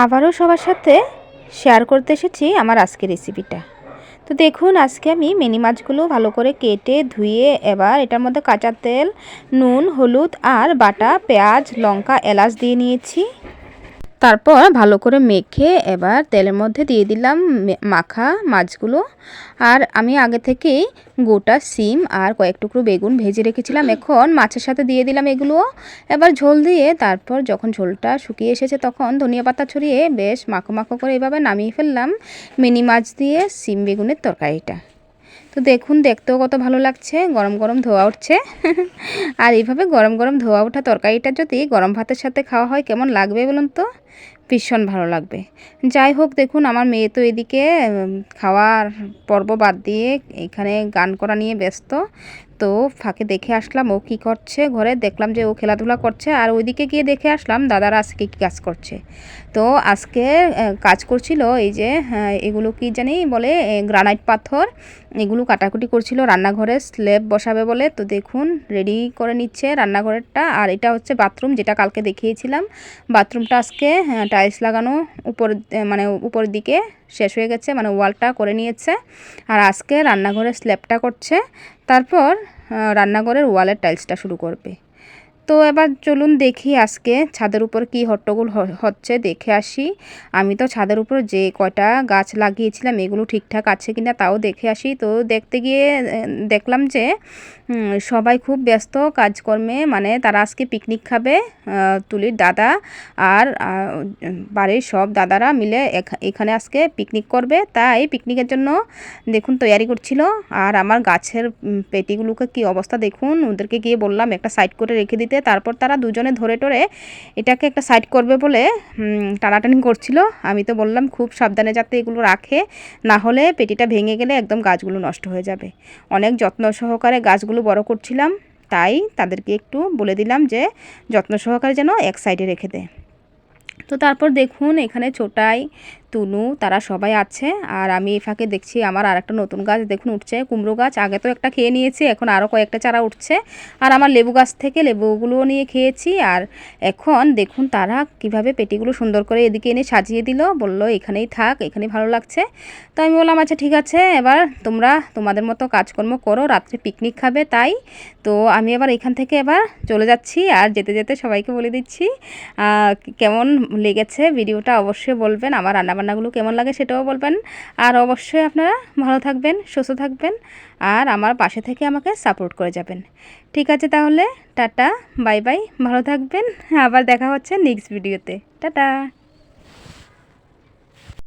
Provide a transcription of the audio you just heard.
আবারও সবার সাথে শেয়ার করতে এসেছি আমার আজকের রেসিপিটা তো দেখুন, আজকে আমি মিনি মাছগুলো ভালো করে কেটে ধুয়ে এবার এটার মধ্যে কাঁচা তেল, নুন, হলুদ আর বাটা, পেঁয়াজ, লঙ্কা, এলাচ দিয়ে নিয়েছি। তারপর ভালো করে মেখে এবার তেলের মধ্যে দিয়ে দিলাম মাখা মাছগুলো। আর আমি আগে থেকেই গোটা সিম আর কয়েক টুকরো বেগুন ভেজে রেখেছিলাম। এখন মাছের সাথে দিয়ে দিলাম এগুলো। এবার ঝোল দিয়ে তারপর যখন ঝোলটা শুকিয়ে এসেছে তখন ধনিয়া পাতা ছড়িয়ে বেশ মাখো মাখো করে এভাবে নামিয়ে ফেললাম। মিনি মাছ দিয়ে সিম বেগুনের তরকারিটা। তো দেখুন, দেখতেও কত ভালো লাগছে। গরম গরম ধোয়া উঠছে। আর এইভাবে গরম গরম ধোয়া ওঠা তরকারিটা যদি গরম ভাতের সাথে খাওয়া হয়, কেমন লাগবে বলুন তো? ভীষণ ভালো লাগবে। যাই হোক, দেখুন, আমার মেয়ে তো এদিকে খাওয়ার পর্ব বাদ দিয়ে এখানে গান করা নিয়ে ব্যস্ত। তো ফাঁকে দেখে আসলাম ও কী করছে। ঘরে দেখলাম যে ও খেলাধুলা করছে আর ওইদিকে গিয়ে দেখে আসলাম দাদারা আজকে কী কাজ করছে। তো আজকে কাজ করছিল এই যে এগুলো কি জানি বলে গ্রানাইট পাথর। এগুলো কাটাকুটি করছিল, রান্নাঘরে স্ল্যাব বসাবে বলে। তো দেখুন, রেডি করে নিচ্ছে রান্নাঘরেরটা। আর এটা হচ্ছে বাথরুম, যেটা কালকে দেখিয়েছিলাম। বাথরুমটা আজকে টাইলস লাগানো উপর মানে উপরের দিকে। শেষ হয়ে গেছে মানে ওয়ালটা করে নিয়েছে। আর আজকে রান্নাঘরের স্ল্যাবটা করছে। তারপর রান্নাঘরের ওয়ালের টাইলসটা শুরু করবে। তো এবার চলুন দেখি আজকে ছাদের উপর কি হট্টগোল হচ্ছে, দেখে আসি। আমি তো ছাদের উপর যে কয়টা গাছ লাগিয়েছিলাম, এগুলো ঠিকঠাক আছে কিনা তাও দেখে আসি। তো দেখতে গিয়ে দেখলাম যে সবাই খুব ব্যস্ত কাজকর্মে মানে তারা আজকে পিকনিক খাবে তুলির দাদা আর বাড়ির সব দাদারা মিলে এখানে আজকে পিকনিক করবে। তাই পিকনিকের জন্য দেখুন তৈরি করছিল। আর আমার গাছের পেটিগুলোকে কি অবস্থা দেখুন, ওদেরকে গিয়ে বললাম একটা সাইড করে রেখে দিতে। তারপর তারা দুজনে ধরে টরে এটাকে একটা সাইড করবে বলে টানাটানি করছিল। আমি তো বললাম, খুব সাবধানে যাতে এগুলো রাখে, না হলে পেটিটা ভেঙে গেলে একদম গাছগুলো নষ্ট হয়ে যাবে। অনেক যত্ন সহকারে গাছগুলো বড় করছিলাম, তাই তাদেরকে একটু বলে দিলাম যে, যত্ন সহকারে যেন এক সাইডে রেখে দেয়। তো তারপর দেখুন, এখানে ছোটাই তুনু, তারা সবাই আছে। আর আমি এই ফাঁকে দেখছি আমার আর একটা নতুন গাছ দেখুন, উঠছে কুমড়ো গাছ। আগে তো একটা খেয়ে নিয়েছি, এখন আরও কয়েকটা চারা উঠছে। আর আমার লেবু গাছ থেকে লেবুগুলোও নিয়ে খেয়েছি। আর এখন দেখুন তারা কীভাবে পেটিগুলো সুন্দর করে এদিকে এনে সাজিয়ে দিল। বলল, এখানেই থাক, এখানেই ভালো লাগছে। তো আমি বললাম আচ্ছা ঠিক আছে, এবার তোমরা তোমাদের মতো কাজকর্ম করো, রাত্রে পিকনিক খাবে তাই। তো আমি এবার এখান থেকে এবার চলে যাচ্ছি, আর যেতে যেতে সবাইকে বলে দিচ্ছি কেমন লেগেছে ভিডিওটা অবশ্যই বলবেন। আমার রান্না রান্নাগুলো কেমন লাগে সেটাও বলবেন। আর অবশ্যই আপনারা ভালো থাকবেন, সুস্থ থাকবেন, আর আমার পাশে থেকে আমাকে সাপোর্ট করে যাবেন। ঠিক আছে তাহলে, টাটা, বাই বাই, ভালো থাকবেন, আবার দেখা হচ্ছে নেক্সট ভিডিওতে টাটা!